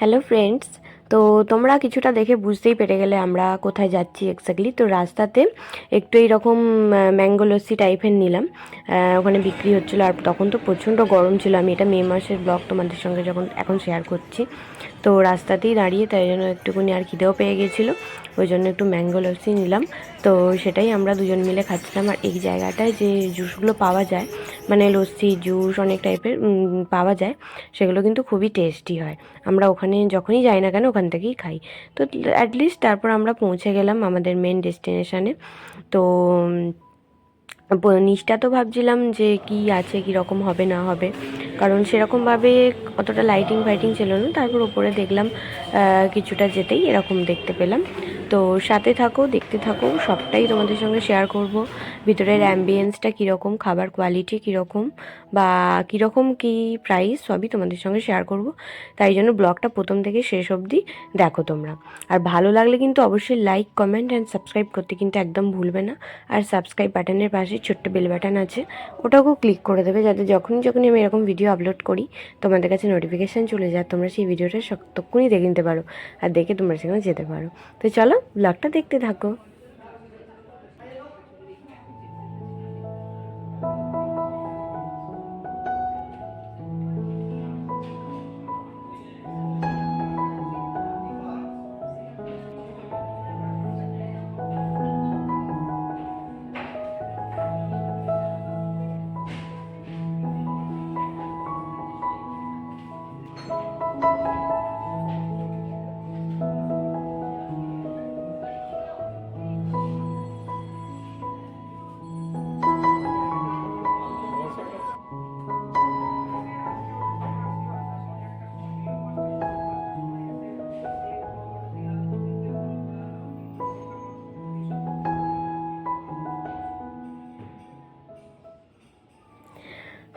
Hello friends তো তোমরা কিছুটা দেখে বুঝতেই পেরে গেলে আমরা কোথায় যাচ্ছি এক্স্যাক্টলি তো রাস্তাতে একটু এইরকম ম্যাঙ্গো লস্যি টাইপের নিলাম। ওখানে বিক্রি হচ্ছিল আর তখন তো প্রচণ্ড গরম ছিল। আমি এটা মে মাসের ব্লগ তোমাদের সঙ্গে যখন এখন শেয়ার করছি। তো রাস্তাতেই দাঁড়িয়ে তাই জন্য একটুখানি আর খিদেও পেয়ে গেছিল। ওই জন্য একটু ম্যাঙ্গো লস্যি নিলাম। তো সেটাই আমরা দুজন মিলে খাচ্ছিলাম। আর এই জায়গাটায় যে জুসগুলো পাওয়া যায় মানে লস্যি জুস অনেক টাইপের পাওয়া যায়, সেগুলো কিন্তু খুবই টেস্টি হয়। আমরা ওখানে যখনই যাই না কেন ওখান থেকেই খাই। তো অ্যাটলিস্ট তারপর আমরা পৌঁছে গেলাম আমাদের মেন ডেস্টিনেশানে তো নিচটা তো ভাবছিলাম যে কি আছে, কি রকম হবে, না হবে। কারণ সেরকমভাবে অতটা লাইটিং ফাইটিং ছিল না। তারপর ওপরে দেখলাম কিছুটা যেতেই এরকম দেখতে পেলাম। তো সাথে থাকো, দেখতে থাকো, সবটাই তোমাদের সঙ্গে শেয়ার করব। ভিতরের অ্যাম্বিয়েন্সটা কীরকম, খাবার কোয়ালিটি কীরকম, বা কীরকম কী প্রাইস সবই তোমাদের সঙ্গে শেয়ার করব। তাই জন্য ব্লগটা প্রথম থেকে শেষ অবধি দেখো তোমরা। আর ভালো লাগলে কিন্তু অবশ্যই লাইক কমেন্ট অ্যান্ড সাবস্ক্রাইব করতে কিন্তু একদম ভুলবে না। আর সাবস্ক্রাইব বাটনের পাশে ছোট্ট বেল বাটন আছে, ওটাকেও ক্লিক করে দেবে যাতে যখনই যখনই আমি এরকম ভিডিও আপলোড করি, তোমাদের কাছে নোটিফিকেশান চলে যায়, তোমরা সেই ভিডিওটা তক্ষুনি দেখে নিতে পারো, আর দেখে তোমরা সেখানে যেতে পারো। তো চলো ব্লগটা দেখতে থাকো।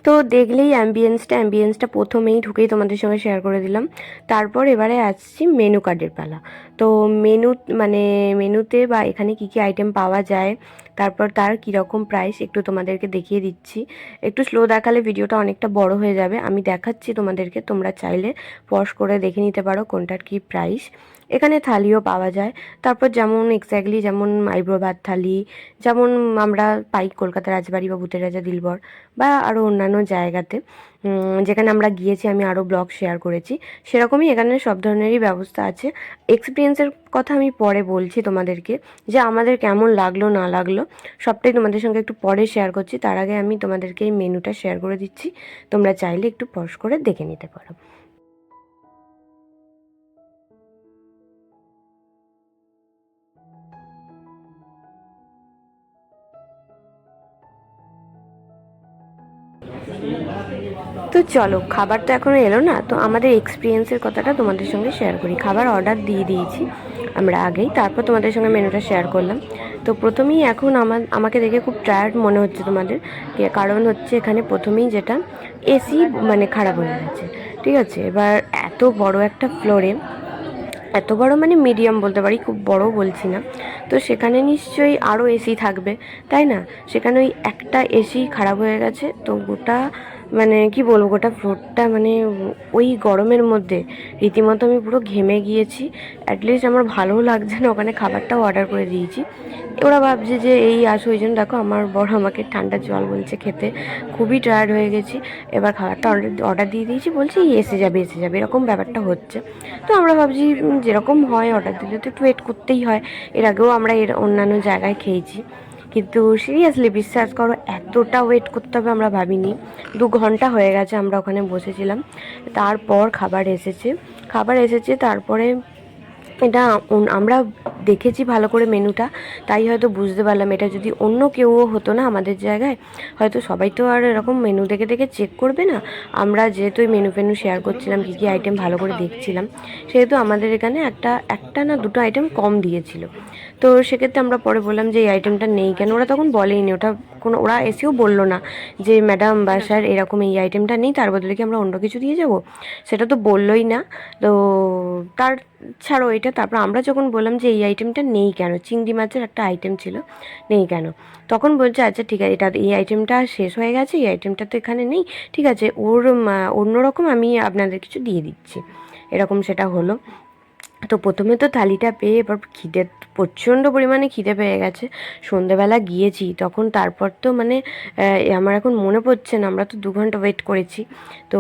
তো দেখলেই অ্যাম্বিয়েন্সটা অ্যাম্বিয়েন্সটা প্রথমেই ঢুকেই তোমাদের সঙ্গে শেয়ার করে দিলাম। তারপর এবারে আসছি মেনু কার্ডের পালা। তো মেনু মানে মেনুতে বা এখানে কি কি আইটেম পাওয়া যায়, তারপর তার কীরকম প্রাইস একটু তোমাদেরকে দেখিয়ে দিচ্ছি। একটু স্লো দেখালে ভিডিওটা অনেকটা বড় হয়ে যাবে। আমি দেখাচ্ছি তোমাদেরকে, তোমরা চাইলে পজ করে দেখে নিতে পারো কোনটার কী প্রাইস এখানে থালিও পাওয়া যায়। তারপর যেমন এক্স্যাক্টলি যেমন আইব্রো ভাত থালি, যেমন আমরা পাই কলকাতা রাজবাড়ি বা ভূতের রাজা দিলবর বা আরও অন্যান্য জায়গাতে। যেখানে আমরা গিয়েছি, আমি আরও ব্লগ শেয়ার করেছি। সেরকমই এখানে সব ধরনেরই ব্যবস্থা আছে। এক্সপিরিয়েন্সের কথা আমি পরে বলছি তোমাদেরকে, যে আমাদের কেমন লাগল, না লাগল, সবটাই তোমাদের সঙ্গে একটু পরে শেয়ার করছি। তার আগে আমি তোমাদেরকে এই মেনুটা শেয়ার করে দিচ্ছি। তোমরা চাইলে একটু পজ করে দেখে নিতে পারো। তো চলো, খাবার তো এখনও এলো না, তো আমাদের এক্সপিরিয়েন্সের কথাটা তোমাদের সঙ্গে শেয়ার করি। খাবার অর্ডার দিয়ে দিয়েছি আমরা আগেই, তারপর তোমাদের সঙ্গে মেনুটা শেয়ার করলাম। তো প্রথমেই এখন আমার, আমাকে দেখে খুব টায়ার্ড মনে হচ্ছে তোমাদের কারণ হচ্ছে এখানে প্রথমেই যেটা এসি মানে খারাপ হয়ে গেছে, ঠিক আছে? এবার এত বড় একটা ফ্লোরে এত বড় মানে মিডিয়াম বলতে পারি, খুব বড় বলছি না। তো সেখানে নিশ্চয়ই আরও এসি থাকবে, তাই না? সেখানে ওই একটা এসি খারাপ হয়ে গেছে, তো গোটা মানে কি বলব, গোটা ফ্লোরটা মানে ওই গরমের মধ্যে। রীতিমতো আমি পুরো ঘেমে গিয়েছি। অ্যাটলিস্ট আমার ভালোও লাগছে না, ওখানে খাবারটাও অর্ডার করে দিয়েছি। ওরা ভাবছে যে এই আসো, ওই জন্য দেখো আমার বড় আমাকে ঠান্ডা জল বলছে খেতে। খুবই টায়ার্ড হয়ে গেছি। এবার খাবারটা অর্ডার অর্ডার দিয়ে দিয়েছি, বলছি এসে যাবে এসে যাবে। এরকম ব্যাপারটা হচ্ছে। তো আমরা ভাবছি যেরকম হয় অর্ডার দিলে তো একটু ওয়েট করতেই হয়। এর আগেও আমরা এর অন্যান্য জায়গায় খেয়েছি। কিন্তু সিরিয়াসলি বিশ্বাস করো, এতটা ওয়েট করতে হবে আমরা ভাবিনি। দু ঘণ্টা হয়ে গেছে আমরা ওখানে বসেছিলাম। তারপর খাবার এসেছে। খাবার এসেছে, তারপরে এটা আমরা দেখেছি ভালো করে মেনুটা, তাই হয়তো বুঝতে পারলাম। এটা যদি অন্য কেউ হতো না আমাদের জায়গায়, হয়তো সবাই তো আর এরকম মেনু দেখে দেখে চেক করবে না। আমরা যেহেতু মেনু ফেনু শেয়ার করছিলাম, কী কী আইটেম ভালো করে দেখছিলাম, সেহেতু আমাদের এখানে একটা একটা না দুটো আইটেম কম দিয়েছিল। তো সেক্ষেত্রে আমরা পরে বললাম যে এই আইটেমটা নেই কেন? ওরা তখন বলেইনি, ওটা কোনো, ওরা এসেও বলল না যে ম্যাডাম বা স্যার এরকম এই আইটেমটা নেই, তার বদলে কি আমরা অন্য কিছু দিয়ে যাব? সেটা তো বললোই না। তো তার ছাড়ো এটা তারপর আমরা যখন বললাম যে এই আইটেমটা নেই কেন? চিংড়ি মাছের একটা আইটেম ছিল, নেই কেন? তখন বলছে আচ্ছা ঠিক আছে, এটা এই আইটেমটা শেষ হয়ে গেছে, এই আইটেমটা তো এখানে নেই, ঠিক আছে, ওর অন্যরকম আমি আপনাদের কিছু দিয়ে দিচ্ছি। এরকম সেটা হলো। তো প্রথমে তো থালিটা পেয়ে এবার খিদে, প্রচণ্ড পরিমাণে খিদে পেয়ে গেছে। সন্ধেবেলা গিয়েছি, তখন তারপর তো মানে আমার এখন মনে পড়ছে না, আমরা তো দু ঘণ্টা ওয়েট করেছি। তো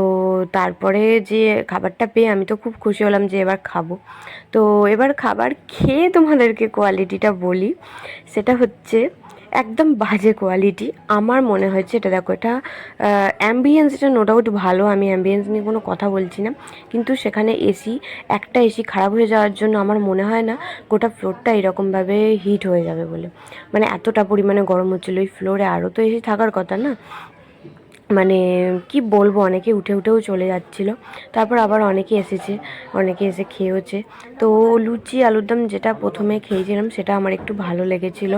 তারপরে যে খাবারটা পেয়ে আমি তো খুব খুশি হলাম যে এবার খাব। তো এবার খাবার খেয়ে তোমাদেরকে কোয়ালিটিটা বলি। সেটা হচ্ছে একদম বাজে কোয়ালিটি আমার মনে হয়েছে এটা দেখো, এটা অ্যাম্বিয়েন্স এটা নো ডাউট ভালো, আমি অ্যাম্বিয়েন্স নিয়ে কোনো কথা বলছি না। কিন্তু সেখানে এসি একটা এসি খারাপ হয়ে যাওয়ার জন্য আমার মনে হয় না গোটা ফ্লোরটা এরকমভাবে হিট হয়ে যাবে বলে। মানে এতটা পরিমাণে গরম হচ্ছিল, ওই ফ্লোরে আরও তো এসি থাকার কথা না? মানে কি বলব, অনেকে উঠে উঠেও চলে যাচ্ছিল। তারপর আবার অনেকে এসেছে, অনেকে এসে খেয়েওছে। তো লুচি, আলুর দম যেটা প্রথমে খেয়েছিলাম, সেটা আমার একটু ভালো লেগেছিলো।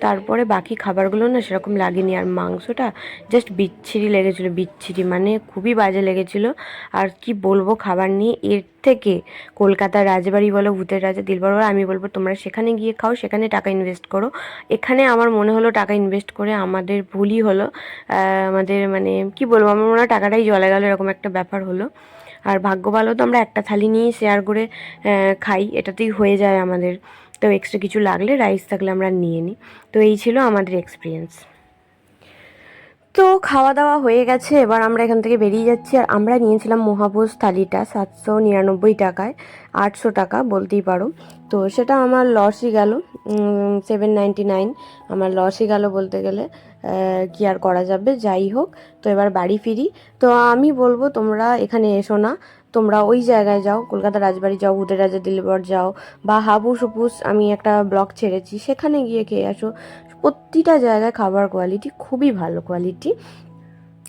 তারপরে বাকি খাবারগুলো না সেরকম লাগেনি। আর মাংসটা জাস্ট বিচ্ছিরি লেগেছিলো, বিচ্ছিরি মানে খুবই বাজে লেগেছিলো। আর কি বলব, খাবার নিয়ে এর থেকে? কলকাতার রাজবাড়ি বলো, ভূতের রাজা, দিলবর বলো, আমি বলব তোমরা সেখানে গিয়ে খাও, সেখানে টাকা ইনভেস্ট করো। এখানে আমার মনে হলো টাকা ইনভেস্ট করে আমাদের ভুলই হলো। আমাদের মানে কি বলব, আমার মনে হয় টাকাটাই জলে গেল, এরকম একটা ব্যাপার হলো। আর ভাগ্য ভালো, তো আমরা একটা থালি নিয়ে শেয়ার করে খাই, এটাতেই হয়ে যায় আমাদের। তো এক্সট্রা কিছু লাগলে রাইস থাকলে আমরা নিয়ে নিই। তো এই ছিল আমাদের এক্সপিরিয়েন্স তো খাওয়া দাওয়া হয়ে গেছে, এবার আমরা এখান থেকে বেরিয়ে যাচ্ছি। আর আমরা নিয়েছিলাম মহাভোজ থালিটা, সাতশো নিরানব্বই টাকায়, আটশো টাকা বলতেই পারো। তো সেটা আমার লসই গেল সেভেন নাইনটি নাইন আমার লসই গেল বলতে গেলে কি আর করা যাবে, যাই হোক। তো এবার বাড়ি ফিরি। তো আমি বলব, তোমরা এখানে এসো না। তোমরা ওই জায়গায় যাও, কলকাতা রাজবাড়ি যাও ভূতের রাজা দিলবর যাও, বা হাবুস হুপুস আমি একটা ব্লগ ছেড়েছি, সেখানে গিয়ে খেয়ে আসো। প্রতিটা জায়গায় খাবার কোয়ালিটি খুবই ভালো কোয়ালিটি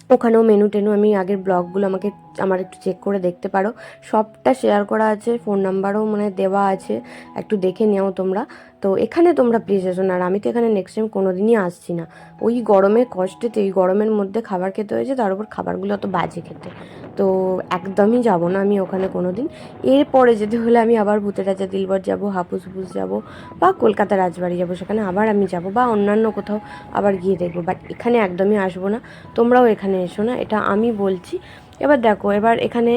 ওখানেও মেনু টেনু আমি আগের ব্লগগুলো আমাকে আমার একটু চেক করে দেখতে পারো। সবটা শেয়ার করা আছে ফোন নাম্বারও মানে দেওয়া আছে। একটু দেখে নিও তোমরা। তো এখানে তোমরা প্লিজ এসো। না আর আমি তো এখানে নেক্সট টাইম কোনো দিনই আসছি না। ওই গরমে কষ্টেতে, ওই গরমের মধ্যে খাবার খেতে হয়েছে, তার উপর খাবারগুলো অত বাজে খেতে। তো একদমই যাব না আমি ওখানে কোনো দিন এরপরে যেতে হলে আমি আবার ভূতের রাজা দিলবর যাব হাপুস হুপুস যাব, বা কলকাতা রাজবাড়ি যাব। সেখানে আবার আমি যাব, বা অন্যান্য কোথাও আবার গিয়ে দেখব। বাট এখানে একদমই আসব না। তোমরাও এখানে এসো না। এটা আমি বলছি। এবার দেখো, এবার এখানে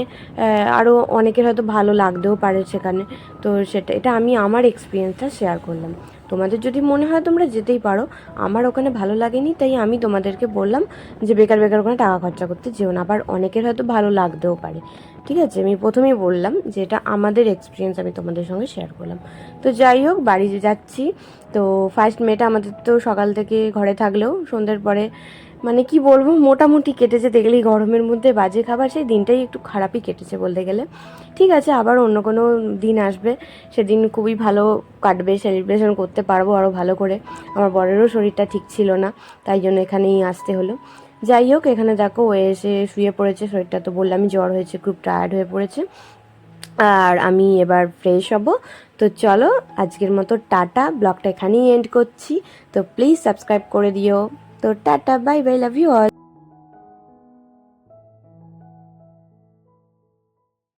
আরও অনেকের হয়তো ভালো লাগতেও পারে সেখানে। তো সেটা, এটা আমি আমার এক্সপিরিয়েন্সটা শেয়ার করলাম। তোমাদের যদি মনে হয় তোমরা যেতেই পারো, আমার ওখানে ভালো লাগেনি, তাই আমি তোমাদেরকে বললাম যে বেকার বেকার ওখানে টাকা খরচা করতে যেও না। আবার অনেকের হয়তো ভালো লাগতেও পারে। ঠিক আছে? আমি প্রথমেই বললাম যে এটা আমাদের এক্সপিরিয়েন্স আমি তোমাদের সঙ্গে শেয়ার করলাম। তো যাই হোক, বাড়ি যাচ্ছি। তো ফার্স্ট মেটা আমাদের তো সকাল থেকে ঘরে থাকলেও, সন্ধ্যের পরে মানে কি বলব, মোটামুটি কেটেছে। দেখলেই গরমের মধ্যে বাজে খাবার, সেই দিনটাই একটু খারাপই কেটেছে বলতে গেলে। ঠিক আছে, আবার অন্য কোনো দিন আসবে। সেদিন খুবই ভালো কাটবে সেলিব্রেশন করতে পারব আরও ভালো করে। আমার বরেরও শরীরটা ঠিক ছিল না, তাই জন্য এখানেই আসতে হলো। যাই হোক, এখানে দেখো ও এসে শুয়ে পড়েছে, শরীরটা তো বললামই জ্বর হয়েছে, খুব টায়ার্ড হয়ে পড়েছে। আর আমি এবার ফ্রেশ হব। তো চলো, আজকের মতো টাটা, ব্লগটা এখানেই এন্ড করছি। তো প্লিজ সাবস্ক্রাইব করে দিও। তো tata bye bye love you all